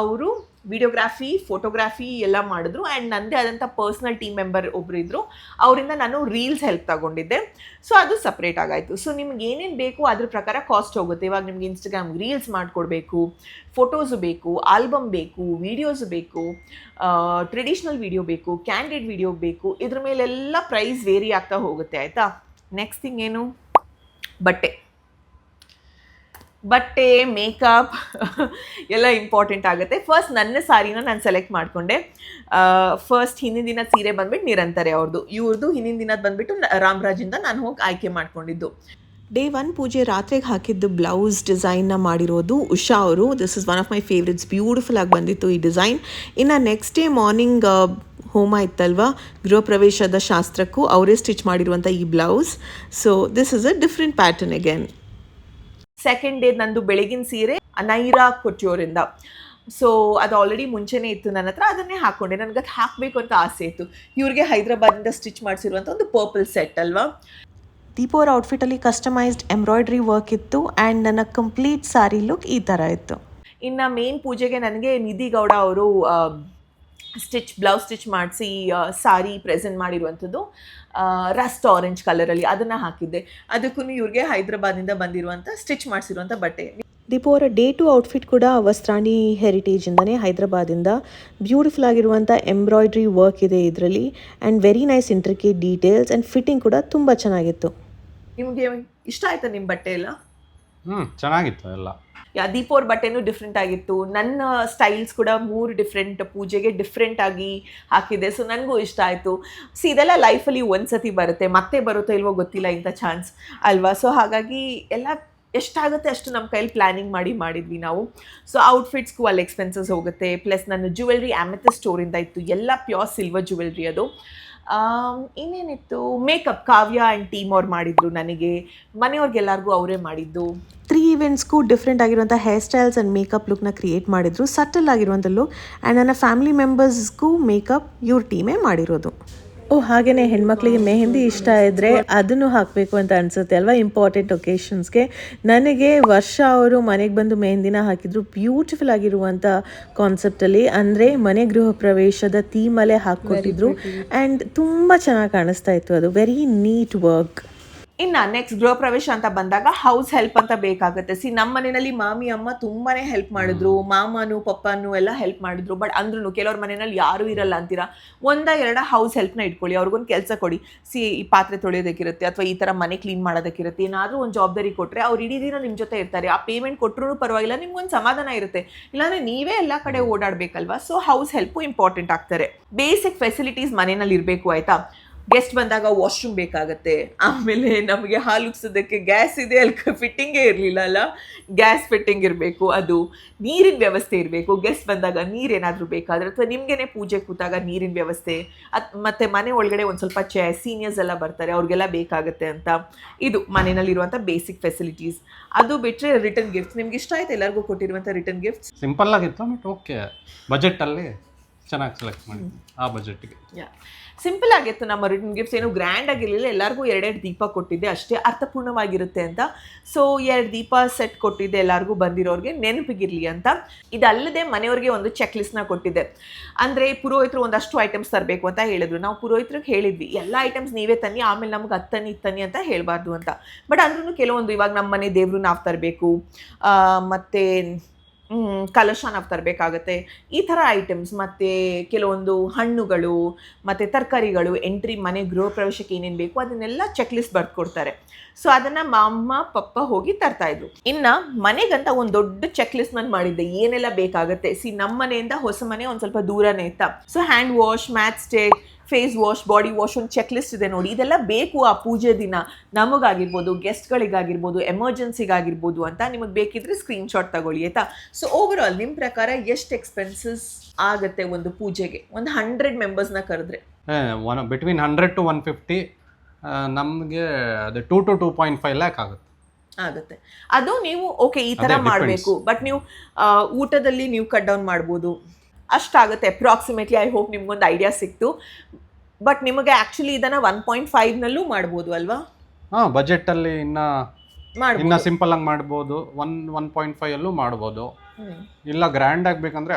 ಅವರು ವಿಡಿಯೋಗ್ರಾಫಿ ಫೋಟೋಗ್ರಾಫಿ ಎಲ್ಲ ಮಾಡಿದ್ರು. ಆ್ಯಂಡ್ ನನ್ನದೇ ಆದಂಥ ಪರ್ಸ್ನಲ್ ಟೀಮ್ ಮೆಂಬರ್ ಒಬ್ರು ಇದ್ದರು ಅವರಿಂದ ನಾನು ರೀಲ್ಸ್ ಹೆಲ್ಪ್ ತಗೊಂಡಿದ್ದೆ. ಸೊ ಅದು ಸಪ್ರೇಟ್ ಆಗಾಯಿತು. ಸೊ ನಿಮ್ಗೆ ಏನೇನು ಬೇಕು ಅದ್ರ ಪ್ರಕಾರ ಕಾಸ್ಟ್ ಹೋಗುತ್ತೆ. ಇವಾಗ ನಿಮ್ಗೆ ಇನ್ಸ್ಟಾಗ್ರಾಮ್ ರೀಲ್ಸ್ ಮಾಡಿಕೊಡ್ಬೇಕು ಫೋಟೋಸು ಬೇಕು ಆಲ್ಬಮ್ ಬೇಕು ವೀಡಿಯೋಸ್ ಬೇಕು ಟ್ರೆಡಿಷ್ನಲ್ ವಿಡಿಯೋ ಬೇಕು ಕ್ಯಾಂಡಿಡ್ ವಿಡಿಯೋ ಬೇಕು. ಇದ್ರ ಮೇಲೆಲ್ಲ ಪ್ರೈಸ್ ವೇರಿ ಆಗ್ತಾ ಹೋಗುತ್ತೆ, ಆಯಿತಾ? ನೆಕ್ಸ್ಟ್ ಥಿಂಗ್ ಏನು? ಬಟ್ಟೆ. ಬಟ್ಟೆ ಮೇಕಪ್ ಎಲ್ಲ ಇಂಪಾರ್ಟೆಂಟ್ ಆಗುತ್ತೆ. ಫಸ್ಟ್ ನನ್ನ ಸಾರಿನ ನಾನು ಸೆಲೆಕ್ಟ್ ಮಾಡಿಕೊಂಡೆ. ಫಸ್ಟ್ ಹಿಂದಿನ ದಿನ ಸೀರೆ ಬಂದ್ಬಿಟ್ಟು ನಿರಂತರೆ ಅವ್ರದ್ದು ಇವ್ರದ್ದು ಹಿಂದಿನ ದಿನದ ಬಂದ್ಬಿಟ್ಟು ರಾಮರಾಜಿಂದ ನಾನು ಹೋಗಿ ಆಯ್ಕೆ ಮಾಡ್ಕೊಂಡಿದ್ದು. ಡೇ ಒನ್ ಪೂಜೆ ರಾತ್ರಿಗೆ ಹಾಕಿದ್ದು ಬ್ಲೌಸ್ ಡಿಸೈನ್ನ ಮಾಡಿರೋದು ಉಷಾ ಅವರು. This is one of my favourites beautiful ಆಗಿ ಬಂದಿತ್ತು ಈ ಡಿಸೈನ್ ಇನ್ನು ನೆಕ್ಸ್ಟ್ ಡೇ ಮಾರ್ನಿಂಗ್ ಹೋಮ ಇತ್ತಲ್ವ? ಗೃಹ ಪ್ರವೇಶದ ಶಾಸ್ತ್ರಕ್ಕೂ ಅವರೇ ಸ್ಟಿಚ್ ಮಾಡಿರುವಂಥ ಈ blouse so this is a different pattern again second day ನಂದು ಬೆಳಗಿನ ಸೀರೆ ನೈರಾ ಕೊಟ್ಟಿಯೋರಿಂದ. ಸೊ ಅದು ಆಲ್ರೆಡಿ ಮುಂಚೆನೇ ಇತ್ತು ನನ್ನ ಹತ್ರ ಅದನ್ನೇ ಹಾಕ್ಕೊಂಡೆ ನನಗೆ ಅದು ಹಾಕಬೇಕು ಅಂತ ಆಸೆ ಇತ್ತು. ಇವ್ರಿಗೆ ಹೈದ್ರಾಬಾದಿಂದ ಸ್ಟಿಚ್ ಮಾಡಿಸಿರುವಂಥ ಒಂದು ಪರ್ಪಲ್ ಸೆಟ್ ಅಲ್ವಾ? ದೀಪು ಅವ್ರ ಔಟ್ಫಿಟಲ್ಲಿ ಕಸ್ಟಮೈಸ್ಡ್ ಎಂಬ್ರಾಯ್ಡ್ರಿ ವರ್ಕ್ ಇತ್ತು ಆ್ಯಂಡ್ ನನ್ನ ಕಂಪ್ಲೀಟ್ ಸಾರಿ ಲುಕ್ ಈ ಥರ ಇತ್ತು. ಇನ್ನು ಮೇನ್ ಪೂಜೆಗೆ ನನಗೆ ನಿಧಿ ಗೌಡ ಅವರು ಸ್ಟಿಚ್ ಬ್ಲೌಸ್ ಸ್ಟಿಚ್ ಮಾಡಿಸಿ ಸಾರಿ ಪ್ರೆಸೆಂಟ್ ಮಾಡಿರುವಂಥದ್ದು ರಸ್ಟ್ ಆರೆಂಜ್ ಕಲರಲ್ಲಿ ಅದನ್ನು ಹಾಕಿದ್ದೆ. ಅದಕ್ಕೂ ಇವ್ರಿಗೆ ಹೈದ್ರಾಬಾದಿಂದ ಬಂದಿರುವಂಥ ಸ್ಟಿಚ್ ಮಾಡಿಸಿರುವಂಥ ಬಟ್ಟೆ. ದೀಪು ಅವರ ಡೇ ಟು ಔಟ್ಫಿಟ್ ಕೂಡ ವಸ್ತ್ರಾಣಿ ಹೆರಿಟೇಜಿಂದನೇ ಹೈದರಾಬಾದಿಂದ ಬ್ಯೂಟಿಫುಲ್ ಆಗಿರುವಂಥ ಎಂಬ್ರಾಯ್ಡ್ರಿ ವರ್ಕ್ ಇದೆ ಇದರಲ್ಲಿ. And very nice intricate details and fitting ಕೂಡ ತುಂಬ ಚೆನ್ನಾಗಿತ್ತು. ನಿಮಗೆ ಇಷ್ಟ ಆಯಿತಾ ನಿಮ್ಮ ಬಟ್ಟೆ ಎಲ್ಲ? ಹ್ಞೂ ಚೆನ್ನಾಗಿತ್ತು ಎಲ್ಲ. ಯಾ ಅವ್ರ ಬಟ್ಟೆನೂ ಡಿಫ್ರೆಂಟ್ ಆಗಿತ್ತು. ನನ್ನ ಸ್ಟೈಲ್ಸ್ ಕೂಡ ಮೂರು ಡಿಫ್ರೆಂಟ್ ಪೂಜೆಗೆ ಡಿಫ್ರೆಂಟ್ ಆಗಿ ಹಾಕಿದೆ. ಸೊ ನನಗೂ ಇಷ್ಟ ಆಯಿತು. ಸೊ ಇದೆಲ್ಲ ಲೈಫಲ್ಲಿ ಒಂದ್ಸತಿ ಬರುತ್ತೆ. ಮತ್ತೆ ಬರುತ್ತೋ ಇಲ್ವೋ ಗೊತ್ತಿಲ್ಲ ಇಂಥ ಚಾನ್ಸ್ ಅಲ್ವಾ? ಸೊ ಹಾಗಾಗಿ ಎಲ್ಲ ಎಷ್ಟಾಗುತ್ತೆ ಅಷ್ಟು ನಮ್ಮ ಕೈಲಿ ಪ್ಲ್ಯಾನಿಂಗ್ ಮಾಡಿ ಮಾಡಿದ್ವಿ ನಾವು. ಸೊ ಔಟ್ಫಿಟ್ಸ್ಗೂ ಅಲ್ಲಿ ಎಕ್ಸ್ಪೆನ್ಸಸ್ ಹೋಗುತ್ತೆ. ಪ್ಲಸ್ ನನ್ನ ಜ್ಯುವೆಲ್ರಿ ಆಮೆಥ ಸ್ಟೋರಿಂದ ಇತ್ತು. ಎಲ್ಲ ಪ್ಯೂರ್ ಸಿಲ್ವರ್ ಜುವೆಲ್ರಿ ಅದು. ಇನ್ನೇನಿತ್ತು? ಮೇಕಪ್ ಕಾವ್ಯ ಆ್ಯಂಡ್ ಟೀಮ್ ಅವ್ರು ಮಾಡಿದ್ರು ನನಗೆ. ಮನೆಯವ್ರಿಗೆಲ್ಲರಿಗೂ ಅವರೇ ಮಾಡಿದ್ದು. ತ್ರೀ ಇವೆಂಟ್ಸ್ಗೂ ಡಿಫ್ರೆಂಟ್ ಆಗಿರುವಂಥ ಹೇರ್ ಸ್ಟೈಲ್ಸ್ ಆ್ಯಂಡ್ ಮೇಕಪ್ ಲುಕ್ನ ಕ್ರಿಯೇಟ್ ಮಾಡಿದ್ರು. ಸಟಲ್ ಆಗಿರುವಂಥ ಲುಕ್ ಆ್ಯಂಡ್ ನನ್ನ ಫ್ಯಾಮಿಲಿ ಮೆಂಬರ್ಸ್ಗೂ ಮೇಕಪ್ ಇವ್ರ ಟೀಮೇ ಮಾಡಿರೋದು. ಓ ಹಾಗೆಯೇ ಹೆಣ್ಮಕ್ಳಿಗೆ ಮೆಹಂದಿ ಇಷ್ಟ ಇದ್ದರೆ ಅದನ್ನು ಹಾಕಬೇಕು ಅಂತ ಅನಿಸುತ್ತೆ ಅಲ್ವಾ? ಇಂಪಾರ್ಟೆಂಟ್ ಒಕೇಶನ್ಸ್ಗೆ ನನಗೆ ವರ್ಷ ಅವರು ಮನೆಗೆ ಬಂದು ಮೆಹಂದಿನ ಹಾಕಿದ್ರು. ಬ್ಯೂಟಿಫುಲ್ ಆಗಿರುವಂಥ ಕಾನ್ಸೆಪ್ಟಲ್ಲಿ ಅಂದರೆ ಮನೆ ಗೃಹ ಪ್ರವೇಶದ ಥೀಮಲ್ಲೇ ಹಾಕ್ಕೊಟ್ಟಿದ್ರು. ಆ್ಯಂಡ್ ತುಂಬ ಚೆನ್ನಾಗಿ ಕಾಣಿಸ್ತಾ ಇತ್ತು ಅದು. ವೆರಿ ನೀಟ್ ವರ್ಕ್ ಇನ್ನು ನೆಕ್ಸ್ಟ್ ಗೃಹ ಪ್ರವೇಶ ಅಂತ ಬಂದಾಗ ಹೌಸ್ ಹೆಲ್ಪ್ ಅಂತ ಬೇಕಾಗುತ್ತೆ. ಸಿ ನಮ್ಮ ಮನೆಯಲ್ಲಿ ಮಾಮಿ ಅಮ್ಮ ತುಂಬಾನೇ ಹೆಲ್ಪ್ ಮಾಡಿದ್ರು ಮಾಮನು ಪಪ್ಪನು ಎಲ್ಲ ಹೆಲ್ಪ್ ಮಾಡಿದ್ರು. ಬಟ್ ಅಂದ್ರೂ ಕೆಲವ್ರ ಮನೆಯಲ್ಲಿ ಯಾರೂ ಇರಲ್ಲ ಅಂತೀರಾ? ಒಂದ ಎರಡ ಹೌಸ್ ಹೆಲ್ಪ್ನ ಇಟ್ಕೊಳ್ಳಿ ಅವ್ರಿಗೊಂದು ಕೆಲಸ ಕೊಡಿ. ಸಿ ಈ ಪಾತ್ರೆ ತೊಳೆಯೋದಕ್ಕಿರುತ್ತೆ ಅಥವಾ ಈ ಥರ ಮನೆ ಕ್ಲೀನ್ ಮಾಡೋದಕ್ಕಿರುತ್ತೆ. ಏನಾದರೂ ಒಂದು ಜವಾಬ್ದಾರಿ ಕೊಟ್ಟರೆ ಅವ್ರು ಇಡೀ ದಿನ ನಿಮ್ಮ ಜೊತೆ ಇರ್ತಾರೆ. ಆ ಪೇಮೆಂಟ್ ಕೊಟ್ಟರು ಪರವಾಗಿಲ್ಲ ನಿಮ್ಗೊಂದು ಸಮಾಧಾನ ಇರುತ್ತೆ. ಇಲ್ಲಾಂದ್ರೆ ನೀವೇ ಎಲ್ಲ ಕಡೆ ಓಡಾಡಬೇಕಲ್ವಾ? ಸೊ ಹೌಸ್ ಹೆಲ್ಪು ಇಂಪಾರ್ಟೆಂಟ್ ಆಗ್ತಾರೆ. ಬೇಸಿಕ್ ಫೆಸಿಲಿಟೀಸ್ ಮನೆಯಲ್ಲಿ ಇರಬೇಕು ಆಯ್ತಾ? ಗೆಸ್ಟ್ ಬಂದಾಗ ವಾಶ್ರೂಮ್ ಬೇಕಾಗತ್ತೆ. ಆಮೇಲೆ ನಮಗೆ ಹಾಲು ಉಗ್ಸೋದಕ್ಕೆ ಗ್ಯಾಸ್ ಇದೆ ಅಲ್ಲಿ ಫಿಟ್ಟಿಂಗೇ ಇರಲಿಲ್ಲ ಅಲ್ಲ? ಗ್ಯಾಸ್ ಫಿಟ್ಟಿಂಗ್ ಇರಬೇಕು, ಅದು ನೀರಿನ ವ್ಯವಸ್ಥೆ ಇರಬೇಕು. ಗೆಸ್ಟ್ ಬಂದಾಗ ನೀರೇನಾದರೂ ಬೇಕಾದರೆ, ಅಥವಾ ನಿಮಗೇನೆ ಪೂಜೆ ಕೂತಾಗ ನೀರಿನ ವ್ಯವಸ್ಥೆ. ಅತ್ ಮತ್ತು ಮನೆ ಒಳಗಡೆ ಒಂದು ಸ್ವಲ್ಪ ಚೇ ಸೀನಿಯರ್ಸ್ ಎಲ್ಲ ಬರ್ತಾರೆ, ಅವ್ರಿಗೆಲ್ಲ ಬೇಕಾಗುತ್ತೆ ಅಂತ. ಇದು ಮನೆಯಲ್ಲಿರುವಂಥ ಬೇಸಿಕ್ ಫೆಸಿಲಿಟೀಸ್ ಅದು ಬಿಟ್ಟರೆ ರಿಟರ್ನ್ ಗಿಫ್ಟ್ಸ್ ನಿಮ್ಗೆ ಇಷ್ಟ ಆಯ್ತು ಎಲ್ಲರಿಗೂ ಕೊಟ್ಟಿರುವಂಥ ರಿಟರ್ನ್ ಗಿಫ್ಟ್ಸ್ ಸಿಂಪಲ್ ಆಗಿತ್ತು ಬಟ್ ಓಕೆ ಬಜೆಟಲ್ಲಿ ಚೆನ್ನಾಗಿ ಸೆಲೆಕ್ಟ್ ಮಾಡಿ. ಆ ಬಜೆಟ್ಗೆ ಸಿಂಪಲ್ ಆಗಿತ್ತು ನಮ್ಮ ರಿಟರ್ನ್ ಗಿಫ್ಟ್ಸ್ ಏನು ಗ್ರ್ಯಾಂಡ್ ಆಗಿರಲಿಲ್ಲ. ಎಲ್ಲರಿಗೂ ಎರಡೆರಡು ದೀಪ ಕೊಟ್ಟಿದ್ದೆ. ಅಷ್ಟೇ ಅರ್ಥಪೂರ್ಣವಾಗಿರುತ್ತೆ ಅಂತ. ಸೊ ಎರಡು ದೀಪ ಸೆಟ್ ಕೊಟ್ಟಿದ್ದೆ ಎಲ್ಲರಿಗೂ ಬಂದಿರೋರಿಗೆ. ನೆನಪಿಗಿರಲಿ ಅಂತ. ಇದಲ್ಲದೆ ಮನೆಯವ್ರಿಗೆ ಒಂದು ಚೆಕ್ ಲಿಸ್ಟ್ನ ಕೊಟ್ಟಿದ್ದೆ. ಅಂದರೆ ಪುರೋಹಿತರು ಒಂದಷ್ಟು ಐಟಮ್ಸ್ ತರಬೇಕು ಅಂತ ಹೇಳಿದ್ರು. ನಾವು ಪುರೋಹಿತರಿಗೆ ಹೇಳಿದ್ವಿ, ಎಲ್ಲ ಐಟಮ್ಸ್ ನೀವೇ ತನ್ನಿ, ಆಮೇಲೆ ನಮ್ಗೆ ಹತ್ತನಿ ಇತ್ತನಿ ಅಂತ ಹೇಳಬಾರ್ದು ಅಂತ. ಬಟ್ ಅಂದ್ರೂ ಕೆಲವೊಂದು ಇವಾಗ ನಮ್ಮ ಮನೆ ದೇವರು ನಾವು ತರಬೇಕು. ಮತ್ತು ಕಲಶ ತರಬೇಕಾಗತ್ತೆ ಈ ಥರ ಐಟಮ್ಸ್ ಮತ್ತು ಕೆಲವೊಂದು ಹಣ್ಣುಗಳು, ಮತ್ತು ತರಕಾರಿಗಳು ಎಂಟ್ರಿ ಮನೆ ಗೃಹ ಪ್ರವೇಶಕ್ಕೆ ಏನೇನು ಬೇಕು ಅದನ್ನೆಲ್ಲ ಚೆಕ್ ಲಿಸ್ಟ್ ಬರ್ದು ಕೊಡ್ತಾರೆ ಸೊ ಅದನ್ನು ಮಾಮ ಪಪ್ಪ ಹೋಗಿ ತರ್ತಾ ಇದ್ರು. ಇನ್ನು ಮನೆಗಂತ ಒಂದು ದೊಡ್ಡ ಚೆಕ್ ಲಿಸ್ಟ್ ನಾನು ಮಾಡಿದ್ದೆ. ಏನೆಲ್ಲ ಬೇಕಾಗುತ್ತೆ? ಸಿ ನಮ್ಮ ಮನೆಯಿಂದ ಹೊಸ ಮನೆ ಒಂದು ಸ್ವಲ್ಪ ದೂರನೇ ಇತ್ತ. ಸೊ ಹ್ಯಾಂಡ್ ವಾಶ್ ಮ್ಯಾತ್ ಸ್ಟೇಕ್ ಫೇಸ್ ವಾಶ್ ಬಾಡಿ ವಾಶ್ ಒಂದು ಚೆಕ್ ಲಿಸ್ಟ್ ಇದೆ ನೋಡಿ. ಇದೆಲ್ಲ ಬೇಕು ಆ ಪೂಜೆ ದಿನ. ನಮಗಾಗಿರ್ಬೋದು ಗೆಸ್ಟ್ಗಳಿಗಾಗಿರ್ಬೋದು ಎಮರ್ಜೆನ್ಸಿಗಾಗಿರ್ಬೋದು ಅಂತ ನಿಮಗೆ ಬೇಕಿದ್ರೆ ಸ್ಕ್ರೀನ್ಶಾಟ್ ತಗೊಳ್ಳಿ, ಆಯ್ತಾ? ಸೊ ಓವರ್ ಆಲ್ ನಿಮ್ಮ ಪ್ರಕಾರ ಎಷ್ಟು ಎಕ್ಸ್ಪೆನ್ಸಸ್ ಆಗುತ್ತೆ ಒಂದು ಪೂಜೆಗೆ? ಒಂದು ಹಂಡ್ರೆಡ್ ಮೆಂಬರ್ಸ್ನ ಕರೆದ್ರೆ. One between hundred to one fifty ನಮಗೆ ಅದು two to two point five lakh ಆಗುತ್ತೆ. ಆಗುತ್ತೆ. ಅದು ನೀವು ಓಕೆ ಈ ಥರ ಮಾಡಬೇಕು ಬಟ್ ನೀವು ಊಟದಲ್ಲಿ ನೀವು ಕಟ್ ಡೌನ್ ಮಾಡ್ಬೋದು. ಅಷ್ಟಾಗುತ್ತೆ ಅಪ್ರಾಕ್ಸಿಮೇಟ್ಲಿ ಐ ಹೋಪ್ ನಿಮ್ಗೊಂದು ಐಡಿಯಾ ಸಿಕ್ತು. ಬಟ್ ನಿಮಗೆ ಆ್ಯಕ್ಚುಲಿ ಇದನ್ನು ಒನ್ ಪಾಯಿಂಟ್ ಫೈವ್ನಲ್ಲೂ ಮಾಡ್ಬೋದು ಅಲ್ವಾ? ಹಾಂ ಬಜೆಟಲ್ಲಿ ಇನ್ನೂ ಮಾಡಿ ಇನ್ನೂ ಸಿಂಪಲ್ ಆಗಿ ಮಾಡ್ಬೋದು. ಒನ್ ಒನ್ ಪಾಯಿಂಟ್ ಫೈವ್ ಅಲ್ಲೂ ಮಾಡ್ಬೋದು. ಇಲ್ಲ ಗ್ರ್ಯಾಂಡ್ ಆಗ್ಬೇಕಂದ್ರೆ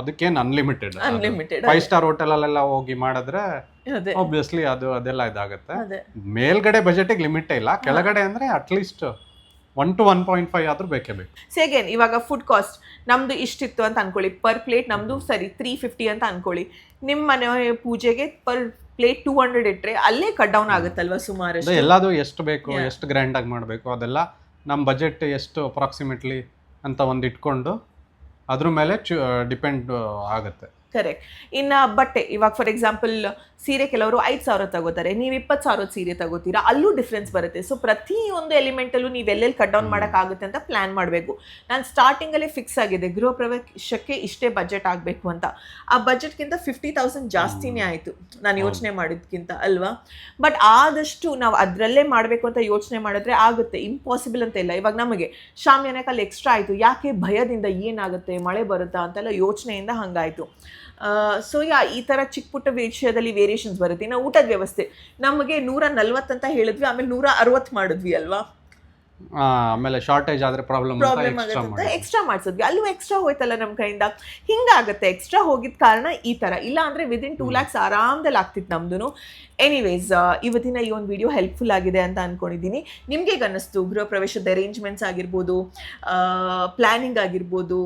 ಅದಕ್ಕೇನು ಅನ್ಲಿಮಿಟೆಡ್ ಅನ್ಲಿಮಿಟೆಡ್ ಫೈವ್ ಸ್ಟಾರ್ ಹೋಟೆಲಲ್ಲೆಲ್ಲ ಹೋಗಿ ಮಾಡಿದ್ರೆ ಅದೇ. ಆಬ್ವಿಯಸ್ಲಿ ಅದು ಅದೆಲ್ಲ ಇದಾಗುತ್ತೆ. ಅದೇ. ಮೇಲ್ಗಡೆ ಬಜೆಟಿಗೆ ಲಿಮಿಟ್ ಇಲ್ಲ. ಕೆಳಗಡೆ ಅಂದ್ರೆ at least one to one point five ಆದ್ರೂ ಬೇಕೇ ಬೇಕು. ಸೇಗೇನ್ ಇವಾಗ ಫುಡ್ ಕಾಸ್ಟ್ ನಮ್ದು ಇಷ್ಟಿತ್ತು ಅಂತ ಅನ್ಕೊಳ್ಳಿ. ಪರ್ ಪ್ಲೇಟ್ ನಮ್ದು ಸರಿ ತ್ರೀ ಫಿಫ್ಟಿ ಅಂತ ಅನ್ಕೊಳ್ಳಿ. ನಿಮ್ಮ ಮನೆ ಪೂಜೆಗೆ ಪರ್ ಪ್ಲೇಟ್ ಟೂ ಹಂಡ್ರೆಡ್ ಇಟ್ಟರೆ ಅಲ್ಲೇ ಕಟ್ ಡೌನ್ ಆಗುತ್ತಲ್ವಾ ಸುಮಾರು ಎಲ್ಲದು ಎಷ್ಟು ಬೇಕು ಎಷ್ಟು ಗ್ರ್ಯಾಂಡ್ ಆಗಿ ಮಾಡಬೇಕು ಅದೆಲ್ಲ ನಮ್ಮ ಬಜೆಟ್ ಎಷ್ಟು ಅಪ್ರಾಕ್ಸಿಮೇಟ್ಲಿ ಅಂತ ಒಂದು ಇಟ್ಕೊಂಡು ಅದ್ರ ಮೇಲೆ ಡಿಪೆಂಡ್ ಆಗುತ್ತೆ. ಕರೆಕ್ಟ್ ಇನ್ನು ಬಟ್ಟೆ ಇವಾಗ ಫಾರ್ ಎಕ್ಸಾಂಪಲ್ ಸೀರೆ ಕೆಲವರು ಐದು ಸಾವಿರ ತಗೋತಾರೆ ನೀವು ಇಪ್ಪತ್ತು ಸಾವಿರದ ಸೀರೆ ತಗೋತೀರಾ ಅಲ್ಲೂ ಡಿಫ್ರೆನ್ಸ್ ಬರುತ್ತೆ. ಸೊ ಪ್ರತಿಯೊಂದು ಎಲಿಮೆಂಟಲ್ಲೂ ನೀವು ಎಲ್ಲೆಲ್ಲಿ ಕಟ್ ಡೌನ್ ಮಾಡೋಕ್ಕಾಗುತ್ತೆ ಅಂತ ಪ್ಲ್ಯಾನ್ ಮಾಡಬೇಕು. ನಾನು ಸ್ಟಾರ್ಟಿಂಗಲ್ಲೇ ಫಿಕ್ಸ್ ಆಗಿದೆ ಗೃಹ ಪ್ರವೇಶಕ್ಕೆ ಇಷ್ಟೇ ಬಜೆಟ್ ಆಗಬೇಕು ಅಂತ. ಆ ಬಜೆಟ್ಗಿಂತ ಫಿಫ್ಟಿ ತೌಸಂಡ್ ಜಾಸ್ತಿನೇ ಆಯಿತು. ನಾನು ಯೋಚನೆ ಮಾಡಿದ್ಕಿಂತ ಅಲ್ವಾ? ಬಟ್ ಆದಷ್ಟು ನಾವು ಅದರಲ್ಲೇ ಮಾಡಬೇಕು ಅಂತ ಯೋಚನೆ ಮಾಡಿದ್ರೆ ಆಗುತ್ತೆ. ಇಂಪಾಸಿಬಲ್ ಅಂತ ಇಲ್ಲ. ಇವಾಗ ನಮಗೆ ಶಾಮಿಯಾನಕ್ಕೆ ಅಲ್ಲಿ ಎಕ್ಸ್ಟ್ರಾ ಆಯಿತು. ಯಾಕೆ ಭಯದಿಂದ ಏನಾಗುತ್ತೆ ಮಳೆ ಬರುತ್ತಾ ಅಂತೆಲ್ಲ ಯೋಚನೆಯಿಂದ ಹಂಗಾಯಿತು. ಸೊ ಯಾ ಈ ಥರ ಚಿಕ್ಕ ಪುಟ್ಟ ವಿಷಯದಲ್ಲಿ ವೇರಿಯೇಷನ್ಸ್ ಬರುತ್ತೆ. ಇನ್ನು ಊಟದ ವ್ಯವಸ್ಥೆ. ನಮಗೆ ನೂರ ಅಂತ ಹೇಳಿದ್ವಿ ಆಮೇಲೆ ನೂರ ಅರವತ್ತು ಮಾಡಿದ್ವಿ ಅಲ್ವಾ? ಆಮೇಲೆ ಶಾರ್ಟೇಜ್ ಆದ್ರೆ ಪ್ರಾಬ್ಲಮ್ ಪ್ರಾಬ್ಲಮ್ ಆಗುತ್ತೆ ಅಂತ ಎಕ್ಸ್ಟ್ರಾ ಮಾಡಿಸಿದ್ವಿ. ಅಲ್ಲೂ ಎಕ್ಸ್ಟ್ರಾ ಹೋಯ್ತಲ್ಲ ನಮ್ಮ ಕೈಯಿಂದ? ಹಿಂಗಾಗುತ್ತೆ. ಎಕ್ಸ್ಟ್ರಾ ಹೋಗಿದ ಕಾರಣ ಈ ಥರ ಇಲ್ಲ ಅಂದರೆ ವಿದಿನ್ ಟೂ ಲ್ಯಾಕ್ಸ್ ಆರಾಮದಲ್ಲಿ ಆಗ್ತಿತ್ತು ನಮ್ದು ಎನಿವೇಸ್ ಇವತ್ತಿನ ಈ ಒಂದು ವಿಡಿಯೋ ಹೆಲ್ಪ್ಫುಲ್ ಆಗಿದೆ ಅಂತ ಅನ್ಕೊಂಡಿದ್ದೀನಿ ನಿಮಗೆ ಅನ್ನಿಸ್ತು? ಗೃಹ ಪ್ರವೇಶದ ಅರೇಂಜ್ಮೆಂಟ್ಸ್ ಆಗಿರ್ಬೋದು ಪ್ಲ್ಯಾನಿಂಗ್ ಆಗಿರ್ಬೋದು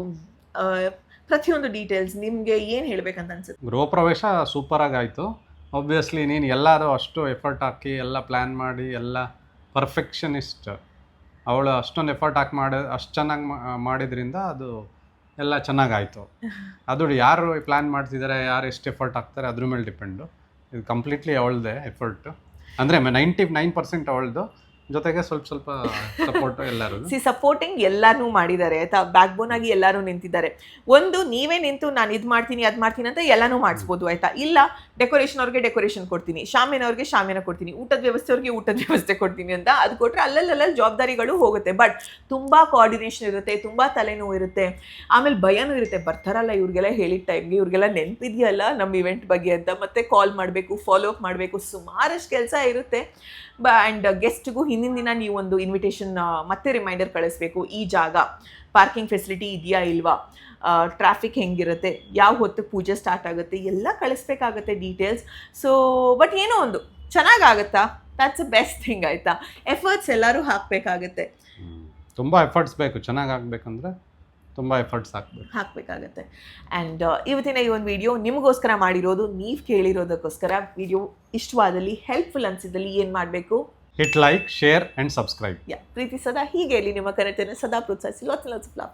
ಪ್ರತಿಯೊಂದು ಡೀಟೇಲ್ಸ್ ನಿಮಗೆ ಏನು ಹೇಳ್ಬೇಕಂತ ಅನ್ಸುತ್ತೆ? ಗೃಹ ಪ್ರವೇಶ ಸೂಪರ್ ಆಗಿ ಆಯಿತು ಒಬ್ವಿಯಸ್ಲಿ ನೀನು ಎಲ್ಲರೂ ಅಷ್ಟು ಎಫರ್ಟ್ ಹಾಕಿ ಎಲ್ಲ ಪ್ಲ್ಯಾನ್ ಮಾಡಿ ಎಲ್ಲ ಪರ್ಫೆಕ್ಷನಿಸ್ಟ್ ಅವಳು ಅಷ್ಟೊಂದು ಎಫರ್ಟ್ ಹಾಕಿ ಮಾಡಿ ಅಷ್ಟು ಚೆನ್ನಾಗಿ ಮಾಡಿದ್ರಿಂದ ಅದು ಎಲ್ಲ ಚೆನ್ನಾಗಾಯಿತು. [laughs] ಅದು ಯಾರು ಪ್ಲ್ಯಾನ್ ಮಾಡ್ತಿದ್ದಾರೆ ಯಾರು ಎಷ್ಟು ಎಫರ್ಟ್ ಹಾಕ್ತಾರೆ ಅದ್ರ ಮೇಲೆ ಡಿಪೆಂಡು ಇದು ಕಂಪ್ಲೀಟ್ಲಿ ಅವಳದೇ ಎಫರ್ಟು ಅಂದರೆ ನೈಂಟಿ ನೈನ್ ಪರ್ಸೆಂಟ್ ಅವಳದು. ಜೊತೆಗೆ ಸ್ವಲ್ಪ ಸ್ವಲ್ಪ ಸಪೋರ್ಟ್ ಎಲ್ಲರೂ. ಸಿ ಸಪೋರ್ಟಿಂಗ್ ಎಲ್ಲಾನು ಮಾಡಿದ್ದಾರೆ ಆಯ್ತಾ? ಬ್ಯಾಕ್ ಬೋನ್ ಆಗಿ ಎಲ್ಲರೂ ನಿಂತಿದ್ದಾರೆ. ಒಂದು ನೀವೇ ನಿಂತು ನಾನು ಇದು ಮಾಡ್ತೀನಿ ಅದು ಮಾಡ್ತೀನಿ ಅಂತ ಎಲ್ಲಾನು ಮಾಡಿಸ್ಬೋದು ಆಯ್ತಾ? ಇಲ್ಲ ಡೆಕೋರೇಷನ್ ಅವ್ರಿಗೆ ಡೆಕೋರೇಷನ್ ಕೊಡ್ತೀನಿ ಶಾಮಿನ ಅವ್ರಿಗೆ ಶಾಮಿನ ಕೊಡ್ತೀನಿ ಊಟದ ವ್ಯವಸ್ಥೆ ಅವ್ರಿಗೆ ಊಟದ ವ್ಯವಸ್ಥೆ ಕೊಡ್ತೀನಿ ಅಂತ ಅದು ಕೊಟ್ಟರೆ ಅಲ್ಲಲ್ಲಲ್ಲಿ ಜವಾಬ್ದಾರಿಗಳು ಹೋಗುತ್ತೆ. ಬಟ್ ತುಂಬ ಕೋಆರ್ಡಿನೇಷನ್ ಇರುತ್ತೆ ತುಂಬ ತಲೆನೋವು ಇರುತ್ತೆ. ಆಮೇಲೆ ಭಯನೂ ಇರುತ್ತೆ ಬರ್ತಾರಲ್ಲ ಇವ್ರಿಗೆಲ್ಲ ಹೇಳಿದ ಟೈಮ್ಗೆ ಇವ್ರಿಗೆಲ್ಲ ನೆನಪಿದೆಯಲ್ಲ ನಮ್ಮ ಇವೆಂಟ್ ಬಗ್ಗೆ ಅಂತ. ಮತ್ತೆ ಕಾಲ್ ಮಾಡಬೇಕು ಫಾಲೋ ಅಪ್ ಮಾಡಬೇಕು ಸುಮಾರಷ್ಟು ಕೆಲಸ ಇರುತ್ತೆ. ಬ ಆ್ಯಂಡ್ ಗೆಸ್ಟ್ಗೂ ಹಿಂದಿನ ದಿನ ನೀವು ಒಂದು ಇನ್ವಿಟೇಷನ್ ಮತ್ತೆ ರಿಮೈಂಡರ್ ಕಳಿಸ್ಬೇಕು ಈ ಜಾಗ. ಪಾರ್ಕಿಂಗ್ ಫೆಸಿಲಿಟಿ ಇದೆಯಾ ಇಲ್ವಾ? ಟ್ರಾಫಿಕ್ ಹೆಂಗಿರುತ್ತೆ? ಯಾವ ಹೊತ್ತು ಪೂಜೆ ಸ್ಟಾರ್ಟ್ ಆಗುತ್ತೆ? ಎಲ್ಲ ಕಳಿಸ್ಬೇಕಾಗತ್ತೆ ಡೀಟೇಲ್ಸ್ ಸೊ ಬಟ್ ಏನೋ ಒಂದು ಚೆನ್ನಾಗಾಗತ್ತಾ? ದಟ್ಸ್ ಅ ಬೆಸ್ಟ್ ಥಿಂಗ್ ಆಯಿತಾ? ಎಫರ್ಟ್ಸ್ ಎಲ್ಲರೂ ಹಾಕಬೇಕಾಗತ್ತೆ. ತುಂಬ ಎಫರ್ಟ್ಸ್ ಬೇಕು. ಚೆನ್ನಾಗಿ ಆಗಬೇಕಂದ್ರೆ ತುಂಬ ಎಫರ್ಟ್ಸ್ ಹಾಕ್ಬೇಕು. ಹಾಕಬೇಕಾಗತ್ತೆ. ಆ್ಯಂಡ್ ಇವತ್ತಿನ ಈ ಒಂದು ವಿಡಿಯೋ ನಿಮಗೋಸ್ಕರ ಮಾಡಿರೋದು ನೀವು ಕೇಳಿರೋದಕ್ಕೋಸ್ಕರ ವಿಡಿಯೋ ಇಷ್ಟವಾದಲ್ಲಿ ಹೆಲ್ಪ್ಫುಲ್ ಅನಿಸಿದಲ್ಲಿ ಏನು ಮಾಡಬೇಕು? Hit like share and subscribe ಯಾ ಪ್ರೀತಿ ಸದಾ ಹೀಗೆ ಇಲ್ಲಿ ನಿಮ್ಮ ಕರೆತನ ಸದಾ ಪ್ರೋತ್ಸಾಹಿಸಿ. Of love